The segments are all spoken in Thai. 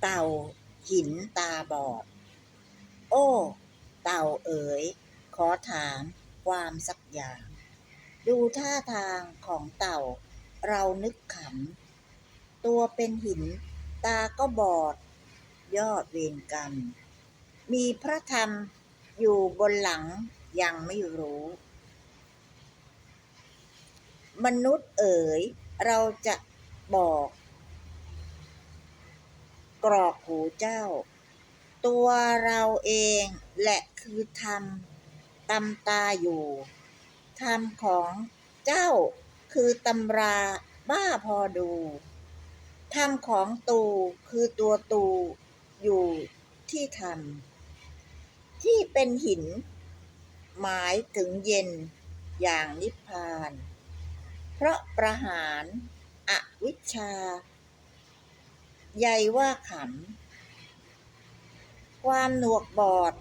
เต่าหินตาบอด โอ้ เต่าเอ๋ย ขอถามความสักอย่าง ดูท่าทางของเต่า เรานึกขำ ตัวเป็นหิน ตาก็บอด ยอดเวรกรรม มีพระธรรมอยู่บนหลังยังไม่รู้ มนุษย์เอ๋ย เราจะบอก กรอกหูเจ้า ตัวเราเองแหละคือธรรมตำตาอยู่ธรรมของเจ้าคือตำราบ้าพอดูธรรมของตูคือตัวตูอยู่ที่ธรรมที่เป็นหิน หมายถึงเย็นอย่างนิพพาน เพราะประหารอวิชชา ใยว่าขำความหนวกบอด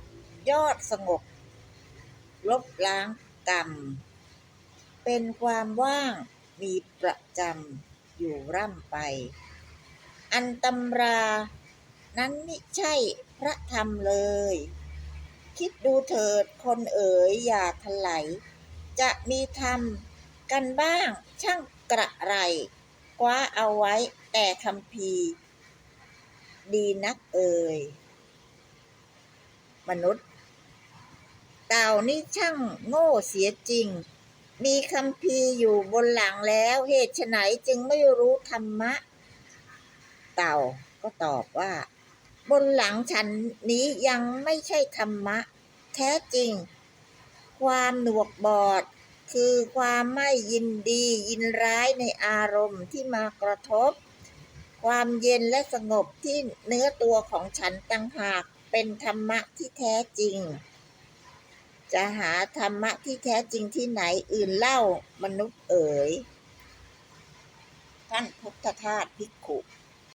ยอดสงบ ลบล้างกรรม เป็นความว่างมีประจำอยู่ร่ำไป อันตำรา นั้นไมิใช่พระธรรมเลย คิดดูเถิดคนเอ๋ยอย่าถลายจะมีธรรมกันบ้างช่างกระไรคว้าเอาไว้แต่คำพี ดีนักเอ่ย มนุษย์เต่านี่ช่างโง่เสียจริง มีคำพีอยู่บนหลังแล้วเหตุไฉนจึงไม่รู้ธรรมะ เต่าก็ตอบว่า บนหลังฉันนี้ยังไม่ใช่ธรรมะ แท้จริง ความหนวกบอดคือความไม่ยินดียินร้ายในอารมณ์ที่มากระทบ ความเย็นและสงบที่เนื้อตัวของฉันต่างหากเป็นธรรมะที่แท้จริง จะหาธรรมะที่แท้จริงที่ไหนอื่นเล่ามนุษย์เอ๋ยท่านพุทธทาสภิกขุ